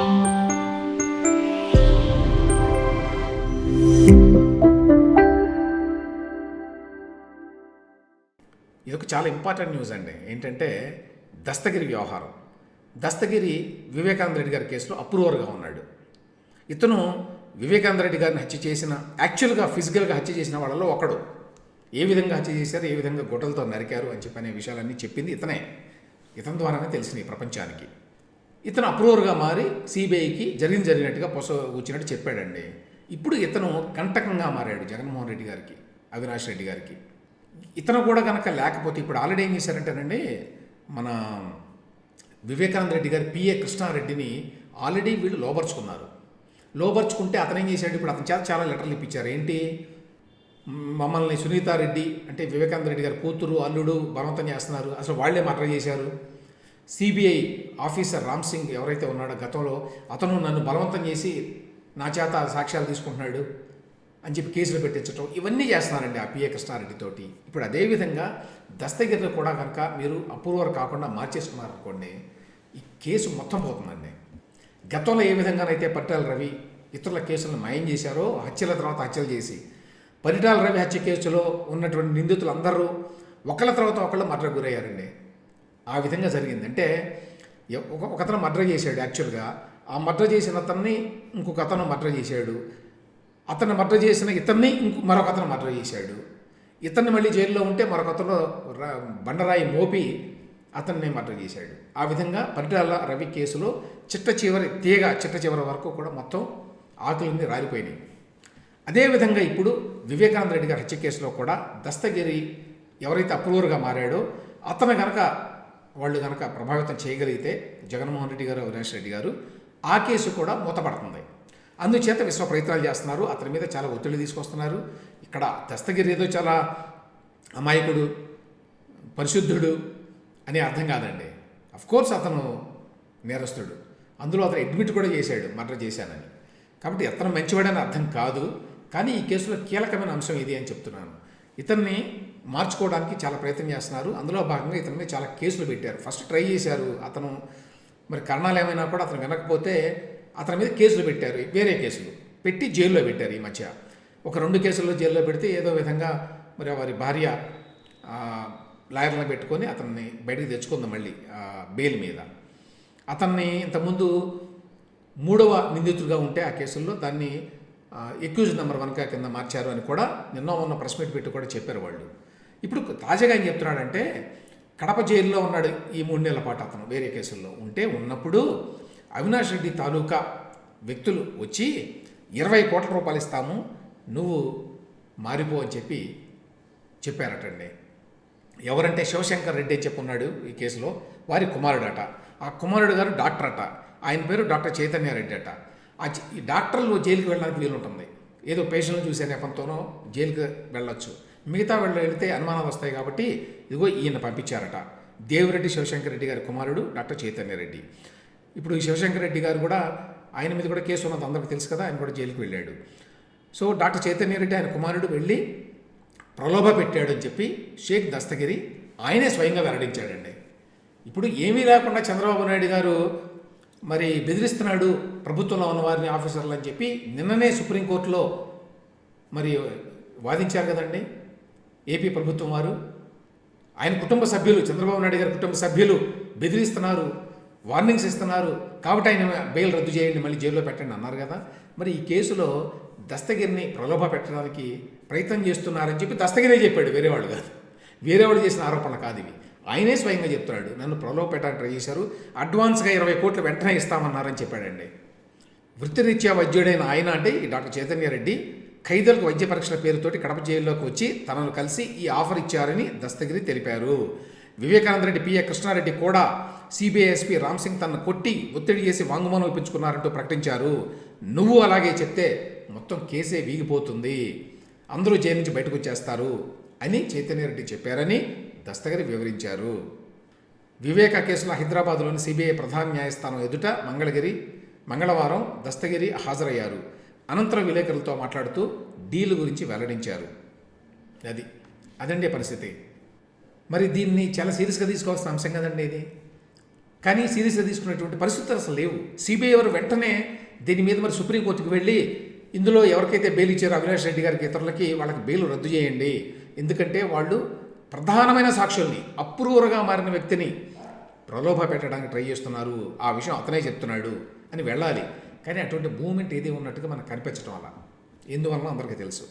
ఇది ఒక చాలా ఇంపార్టెంట్ న్యూస్ అండి. ఏంటంటే దస్తగిరి వ్యవహారం. దస్తగిరి వివేకానంద రెడ్డి గారి కేసులో అప్రూవర్గా ఉన్నాడు. ఇతను వివేకానంద రెడ్డి గారిని హత్య చేసిన యాక్చువల్గా ఫిజికల్గా హత్య చేసిన వాళ్ళలో ఒకడు. ఏ విధంగా హత్య చేశారు ఏ విధంగా గొడ్డలతో నరికారు అని చెప్పి అనే విషయాలన్నీ చెప్పింది ఇతనే. ఇతని ద్వారానే తెలిసినాయి ప్రపంచానికి. ఇతను అప్రూవర్గా మారి సిబిఐకి జరిగిన జరిగినట్టుగా పొస వచ్చినట్టు చెప్పాడండి. ఇప్పుడు ఇతను కంటకంగా మారాడు జగన్మోహన్ రెడ్డి గారికి అవినాష్ రెడ్డి గారికి. ఇతను కూడా కనుక లేకపోతే ఇప్పుడు ఆల్రెడీ ఏం చేశారంటేనండి మన వివేకానంద రెడ్డి గారి పిఏ కృష్ణారెడ్డిని ఆల్రెడీ వీళ్ళు లోపరుచుకున్నారు లోపరుచుకుంటే అతను ఏం చేశాడు ఇప్పుడు అతని చేత చాలా లెటర్లు ఇప్పించారు. ఏంటి? మమ్మల్ని సునీతారెడ్డి అంటే వివేకానంద రెడ్డి గారి కూతురు అల్లుడు బలవంతం చేస్తున్నారు. అసలు వాళ్ళే మర్డర్ చేశారు. సిబిఐ ఆఫీసర్ రామ్ సింగ్ ఎవరైతే ఉన్నాడో గతంలో అతను నన్ను బలవంతం చేసి నా చేత సాక్ష్యాలు తీసుకుంటున్నాడు అని చెప్పి కేసులు పెట్టించడం ఇవన్నీ చేస్తున్నారండి ఆ పిఏ కృష్ణారెడ్డితోటి ఇప్పుడు అదేవిధంగా దస్తగిరిని కూడా కనుక మీరు అప్రూవర్ కాకుండా మార్చేసుకున్నారనుకోండి ఈ కేసు మొత్తం పోతుందండి. గతంలో ఏ విధంగానైతే పట్టాల రవి ఇతరుల కేసులను మాయం చేశారో హత్యల తర్వాత హత్యలు చేసి పరిటాల రవి హత్య కేసులో ఉన్నటువంటి నిందితులందరూ ఒకళ్ళ తర్వాత ఒకళ్ళు మర్ర గురయ్యారండి. ఆ విధంగా జరిగింది. అంటే ఒక ఒకతను మర్డర్ చేశాడు యాక్చువల్గా. ఆ మర్డర్ చేసిన అతన్ని ఇంకొక అతను మర్డర్ చేశాడు. అతను మర్డర్ చేసిన ఇతన్ని ఇంకో మరొక అతను మర్డర్ చేశాడు. ఇతన్ని మళ్ళీ జైల్లో ఉంటే మరొక అతను ర- బండరాయి మోపి అతన్ని మర్డర్ చేశాడు. ఆ విధంగా పరిటాల రవి కేసులో చిట్ట చివరి తీగ చిట్ట చివరి వరకు కూడా మొత్తం ఆకులన్నీ రాలిపోయినాయి. అదేవిధంగా ఇప్పుడు వివేకానంద రెడ్డి గారి హత్య కేసులో కూడా దస్తగిరి ఎవరైతే అప్రూవర్గా మారాడో అతను కనుక వాళ్ళు కనుక ప్రభావితం చేయగలిగితే జగన్మోహన్ రెడ్డి గారు అవినాష్ రెడ్డి గారు ఆ కేసు కూడా మూతపడుతుంది. అందుచేత విశ్వ ప్రయత్నాలు చేస్తున్నారు. అతని మీద చాలా ఒత్తిడి తీసుకొస్తున్నారు. ఇక్కడ దస్తగిరి ఏదో చాలా అమాయకుడు పరిశుద్ధుడు అని అర్థం కాదండి. కోర్స్ అతను నేరస్తుడు. అందులో అతను అడ్మిట్ కూడా చేశాడు మర్డర్ చేశానని. కాబట్టి అతను మంచివాడని అర్థం కాదు. కానీ ఈ కేసులో కీలకమైన అంశం ఇది అని చెప్తున్నాను. ఇతన్ని మార్చుకోవడానికి చాలా ప్రయత్నం చేస్తున్నారు. అందులో భాగంగా ఇతని మీద చాలా కేసులు పెట్టారు. ఫస్ట్ ట్రై చేశారు అతను. మరి కరణాలు ఏమైనా కూడా అతను వినకపోతే అతని మీద కేసులు పెట్టారు. వేరే కేసులు పెట్టి జైల్లో పెట్టారు ఈ మధ్య. ఒక రెండు కేసుల్లో జైల్లో పెడితే ఏదో విధంగా మరి వారి భార్య లాయర్లను పెట్టుకొని అతన్ని బయటికి తెచ్చుకుంది మళ్ళీ బెయిల్ మీద. అతన్ని ఇంతకుముందు మూడవ నిందితుడిగా ఉంటే ఆ కేసుల్లో దాన్ని ఎక్యూజ్ నెంబర్ వన్గా కింద మార్చారు అని కూడా నిన్న ఉన్న ప్రెస్ మీట్ పెట్టి కూడా చెప్పారు వాళ్ళు. ఇప్పుడు తాజాగా ఏం చెప్తున్నాడంటే కడప జైల్లో ఉన్నాడు ఈ మూడు నెలల పాటు అతను. వేరే కేసుల్లో ఉంటే ఉన్నప్పుడు అవినాష్ రెడ్డి తాలూకా వ్యక్తులు వచ్చి ఇరవై కోట్ల రూపాయలు ఇస్తాము నువ్వు మారిపో అని చెప్పి చెప్పారటండి. ఎవరంటే శివశంకర్ రెడ్డి అని చెప్పున్నాడు ఈ కేసులో వారి కుమారుడట. ఆ కుమారుడు గారు డాక్టర్ అట ఆయన పేరు డాక్టర్ చైతన్య రెడ్డి అట. ఆ ఈ డాక్టర్లు జైలుకి వెళ్ళడానికి వీలుంటుంది ఏదో పేషెంట్లు చూసే నెపంతోనో జైలుకి వెళ్ళొచ్చు. మిగతా వాళ్ళు వెళితే అనుమానాలు వస్తాయి కాబట్టి ఇదిగో ఈయన పంపించారట. దేవిరెడ్డి శివశంకర్ రెడ్డి గారి కుమారుడు డాక్టర్ చైతన్య రెడ్డి. ఇప్పుడు ఈ శివశంకర్ రెడ్డి గారు కూడా ఆయన మీద కూడా కేసు ఉన్నది అందరికీ తెలుసు కదా ఆయన కూడా జైలుకి వెళ్ళాడు. సో డాక్టర్ చైతన్య రెడ్డి ఆయన కుమారుడు వెళ్ళి ప్రలోభ పెట్టాడు అని చెప్పి షేక్ దస్తగిరి ఆయనే స్వయంగా వెల్లడించాడండి. ఇప్పుడు ఏమీ లేకుండా చంద్రబాబు నాయుడు గారు మరి బెదిరిస్తున్నాడు ప్రభుత్వంలో ఉన్న వారిని ఆఫీసర్లు అని చెప్పి నిన్ననే సుప్రీంకోర్టులో మరి వాదించారు కదండి. ఏపీ ప్రభుత్వం వారు. ఆయన కుటుంబ సభ్యులు చంద్రబాబు నాయుడు గారి కుటుంబ సభ్యులు బెదిరిస్తున్నారు వార్నింగ్స్ ఇస్తున్నారు. కాబట్టి ఆయన బెయిల్ రద్దు చేయండి మళ్ళీ జైల్లో పెట్టండి అన్నారు కదా. మరి ఈ కేసులో దస్తగిరిని ప్రలోభ పెట్టడానికి ప్రయత్నం చేస్తున్నారని చెప్పి దస్తగిరే చెప్పాడు వేరే వాళ్ళు కాదు. వేరే వాళ్ళు చేసిన ఆరోపణలు కాదు ఇవి. ఆయనే స్వయంగా చెప్తున్నాడు నన్ను ప్రలోభ పెట్టడానికి ట్రై చేశారు అడ్వాన్స్గా ఇరవై కోట్లు వెంటనే ఇస్తామన్నారని చెప్పాడండి. వృత్తిరీత్యా వైద్యుడైన ఆయన అంటే ఈ డాక్టర్ చైతన్య రెడ్డి ఖైదీలకు వైద్య పరీక్షల పేరుతోటి కడప జైల్లోకి వచ్చి తనను కలిసి ఈ ఆఫర్ ఇచ్చారని దస్తగిరి తెలిపారు. వివేకానంద రెడ్డి పిఏ కృష్ణారెడ్డి కూడా సిబిఐఎస్పీ రామ్ సింగ్ తనను కొట్టి ఒత్తిడి చేసి వాంగ్మూలం ఇప్పించుకున్నారంటూ ప్రకటించారు. నువ్వు అలాగే చెప్తే మొత్తం కేసే వీగిపోతుంది. అందరూ జైలు నుంచి బయటకు వచ్చేస్తారు అని చైతన్య రెడ్డి చెప్పారని దస్తగిరి వివరించారు. వివేక కేసులో హైదరాబాద్లోని సిబిఐ ప్రధాన న్యాయస్థానం ఎదుట మంగళగిరి మంగళవారం దస్తగిరి హాజరయ్యారు. అనంతరం విలేకరులతో మాట్లాడుతూ డీల్ గురించి వెల్లడించారు. అది అదండి పరిస్థితి. మరి దీన్ని చాలా సీరియస్గా తీసుకోవాల్సిన అంశం కదండి ఇది? కానీ సీరియస్గా తీసుకునేటువంటి పరిస్థితులు అసలు లేవు. సిబిఐ వారు వెంటనే దీని మీద మరి సుప్రీంకోర్టుకు వెళ్ళి ఇందులో ఎవరికైతే బెయిల్ ఇచ్చారో అవినాష్ రెడ్డి గారికి ఇతరులకి వాళ్ళకి బెయిల్ రద్దు చేయండి. ఎందుకంటే వాళ్ళు ప్రధానమైన సాక్షుల్ని అప్రూవర్గా మారిన వ్యక్తిని ప్రలోభ పెట్టడానికి ట్రై చేస్తున్నారు. ఆ విషయం అతనే చెప్తున్నాడు అని వెళ్ళాలి. కానీ అటువంటి మూమెంట్ ఏది ఉన్నట్టుగా మనకు కనిపించడం వల్ల. ఎందువల్ల? అందరికీ తెలుసు.